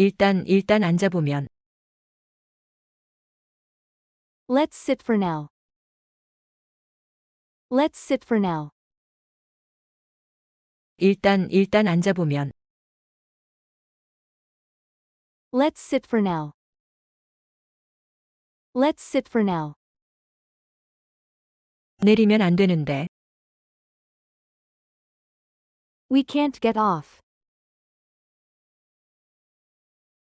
일단 일단 앉아보면 Let's sit for now. Let's sit for now. 일단 일단 앉아보면 Let's sit for now. Let's sit for now. 내리면 안 되는데 We can't get off.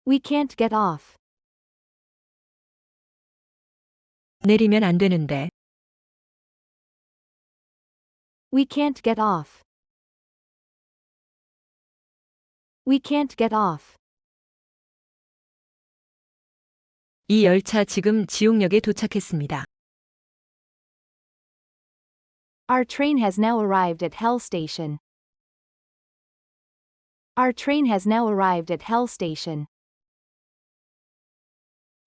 We can't get off. 내리면 안 되는데 We can't get off. We can't get off. 이 열차 지금 지옥역에 도착했습니다. Our train has now arrived at Hell Station. Our train has now arrived at Hell Station.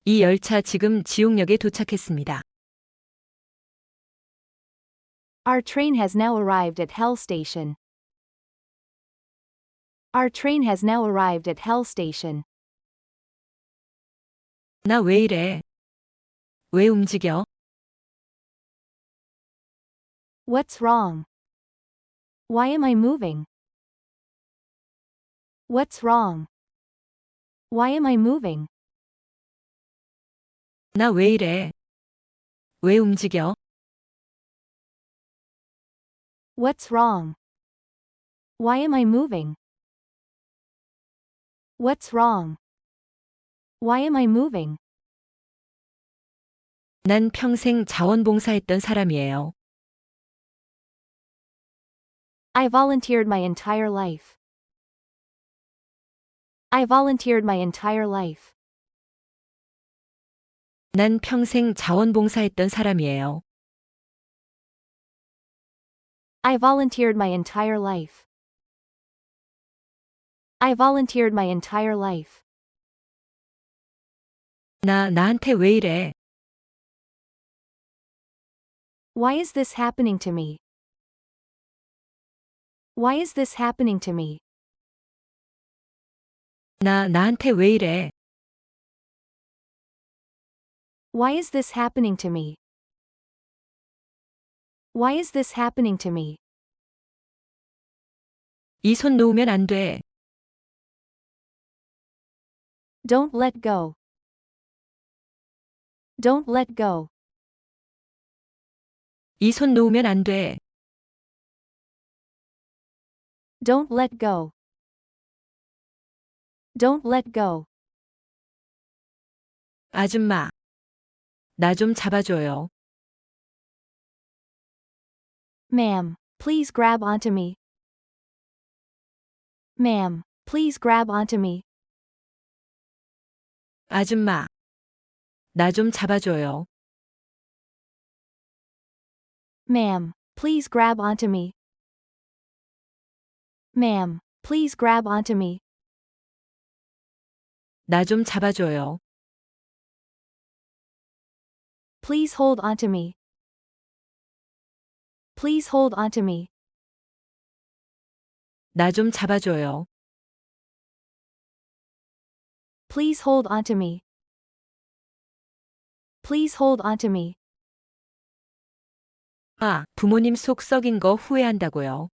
이 열차 지금 지옥역에 도착했습니다. Our train has now arrived at Hell Station. Our train has now arrived at Hell Station. 나 왜 이래? 왜 움직여? What's wrong? Why am I moving? What's wrong? Why am I moving? 나 왜 이래? 왜 움직여? What's wrong? Why am I moving? What's wrong? Why am I moving? 난 평생 자원봉사했던 사람이에요. I volunteered my entire life. I volunteered my entire life. 난 평생 자원봉사했던 사람이에요. I volunteered my entire life. I volunteered my entire life. 나 나한테 왜 이래? Why is this happening to me? Why is this happening to me? 나 나한테 왜 이래? Why is this happening to me? Why is this happening to me? 이 손 놓으면 안 돼. Don't let go. Don't let go. 이 손 놓으면 안 돼. Don't let go. Don't let go. 아줌마. 나 좀 잡아줘요. Ma'am, please grab onto me. Ma'am, please grab onto me. 아줌마. 나 좀 잡아줘요. Ma'am, please grab onto me. Ma'am, please grab onto me. 나 좀 잡아줘요. Please hold onto me. Please hold onto me. 나 좀 잡아줘요. Please hold onto me. Please hold onto me. 아, 부모님 속 썩인 거 후회한다고요.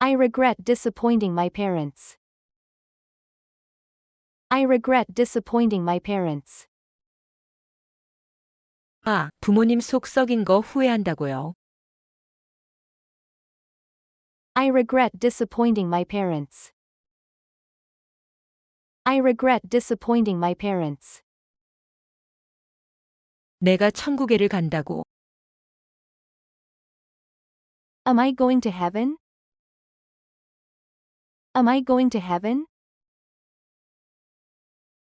I regret disappointing my parents. I regret disappointing my parents. 아, 부모님 속 썩인 거 후회한다고요. I regret disappointing my parents. I regret disappointing my parents. 내가 천국에를 간다고. Am I going to heaven? Am I going to heaven?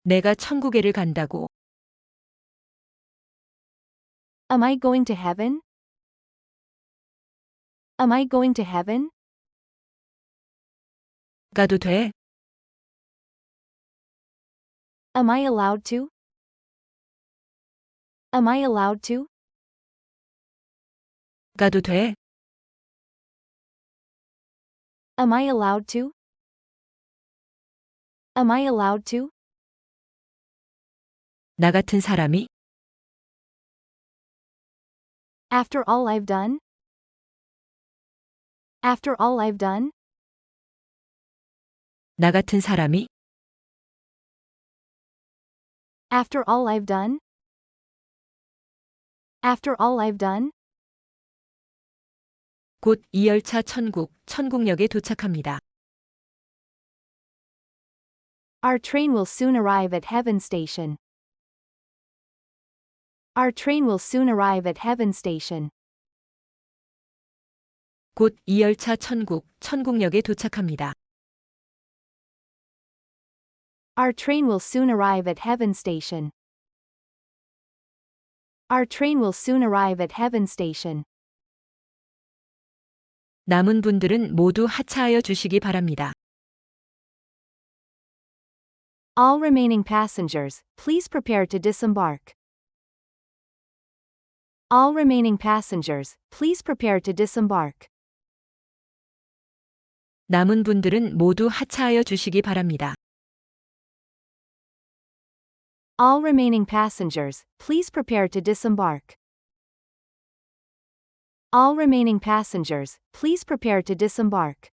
내가 천국에를 간다고. Am I going to heaven? Am I going to heaven? 가도 돼? Am I allowed to? Am I allowed to? 가도 돼? Am I allowed to? Am I allowed to? 나 같은 사람이 After all I've done? After all I've done? 나 같은 사람이 After all I've done? After all I've done? 곧 이 열차 천국, 천국역에 도착합니다. Our train will soon arrive at Heaven Station. Our train will soon arrive at Heaven Station. 곧 이 열차 천국, 천국역에 도착합니다. Our train will soon arrive at Heaven Station. Our train will soon arrive at Heaven Station. 남은 분들은 모두 하차하여 주시기 바랍니다. All remaining passengers, please prepare to disembark. All remaining passengers, please prepare to disembark. 남은 분들은 모두 하차하여 주시기 바랍니다. All remaining passengers, please prepare to disembark. All remaining passengers, please prepare to disembark.